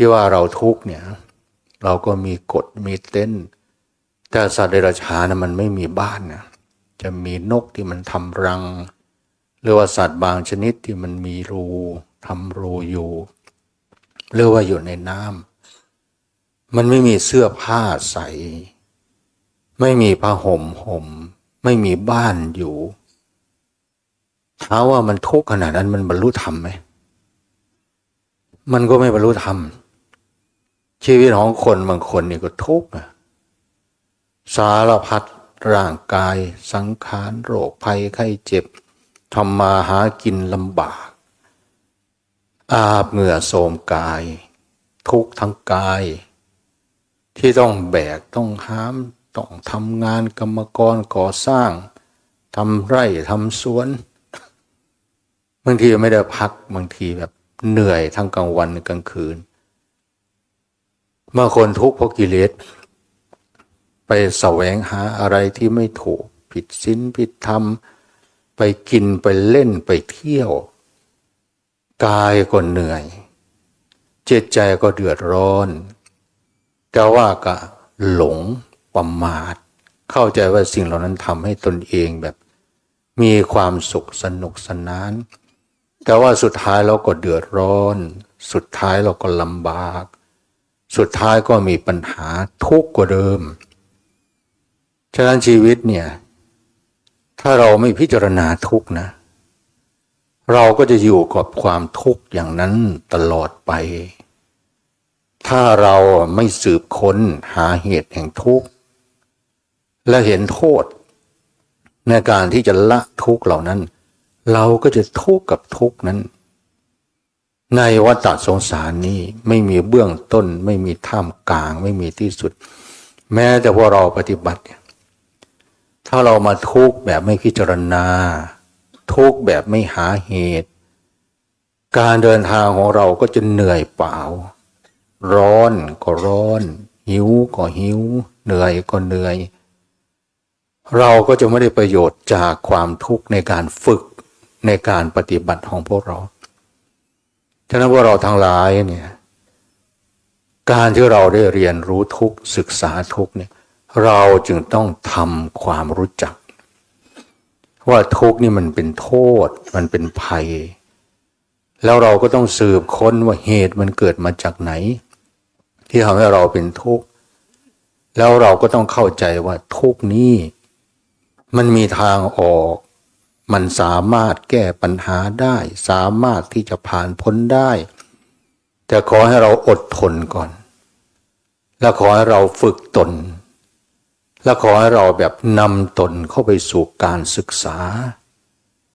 ที่ว่าเราทุกเนี่ย เราก็มีกฎมีเต้นแต่สัตว์เดรัจฉานนะมันไม่มีบ้านนะจะมีนกที่มันทำรัง หรือว่าสัตว์บางชนิดที่มันมีรูทำรูอยู่หรือว่าอยู่ในน้ำมันไม่มีเสื้อผ้าใส่ไม่มีผ้าห่มห่ม ไม่มีบ้านอยู่ถ้าว่ามันทุกข์ขนาดนั้นมันบรรลุธรรมไหม มันก็ไม่บรรลุธรรม ชีวิตของคนบางคนนี่ก็ทุกข์อะสารพัดร่างกาย สังขารโรคภัยไข้เจ็บทำมาหากินลำบาก อาบเหงื่อโสมกาย ทุกข์ทั้งกาย ที่ต้องแบกต้องห้าม ต้องทำงานกรรมกรก่อสร้างทำไร่ทำสวนบางทีไม่ได้พักบางทีแบบเหนื่อยทั้งกลางวันกลางคืน เมื่อคนทุกข์เพราะกิเลสไปแสวงหาอะไรที่ไม่ถูกผิดศีลผิดธรรม ไปกินไปเล่นไปเที่ยว กายก็เหนื่อยจิตใจก็เดือดร้อนแต่ว่าก็หลงประมาท เข้าใจว่าสิ่งเหล่านั้นทำให้ตนเองแบบมีความสุขสนุกสนาน แต่ว่าสุดท้ายเราก็เดือดร้อน สุดท้ายเราก็ลำบาก สุดท้ายก็มีปัญหาทุกข์กว่าเดิม ฉะนั้นชีวิตเนี่ย ถ้าเราไม่พิจารณาทุกข์นะ เราก็จะอยู่กับความทุกข์อย่างนั้นตลอดไป ถ้าเราไม่สืบค้นหาเหตุแห่งทุกข์ และเห็นโทษ ในการที่จะละทุกข์เหล่านั้น เราก็จะทุกข์กับทุกข์นั้น ในวัฏสงสารนี้ไม่มีเบื้องต้น ไม่มีท่ามกลาง ไม่มีที่สุด แม้แต่พอเราปฏิบัติเนี่ยถ้าเรามาทุกข์แบบไม่พิจารณา ทุกข์แบบไม่หาเหตุ การเดินทางของเราก็จะเหนื่อยเปล่า ร้อนก็ร้อน หิวก็หิว เหนื่อยก็เหนื่อย เราก็จะไม่ได้ประโยชน์จากความทุกข์ในการฝึกในการปฏิบัติของพวกเรา ฉะนั้นพวกเราทั้งหลายเนี่ย การที่เราได้เรียนรู้ทุกศึกษาทุกเนี่ย เราจึงต้องทำความรู้จัก ว่าทุกนี่มันเป็นโทษ มันเป็นภัย แล้วเราก็ต้องสืบค้นว่าเหตุมันเกิดมาจากไหน ที่ทำให้เราเป็นทุกข์แล้วเราก็ต้องเข้าใจว่าทุกนี้ มันมีทางออก มันสามารถแก้ปัญหาได้ สามารถที่จะผ่านพ้นได้ แต่ขอให้เราอดทนก่อน และขอให้เราฝึกตน และขอให้เราแบบนำตนเข้าไปสู่การศึกษา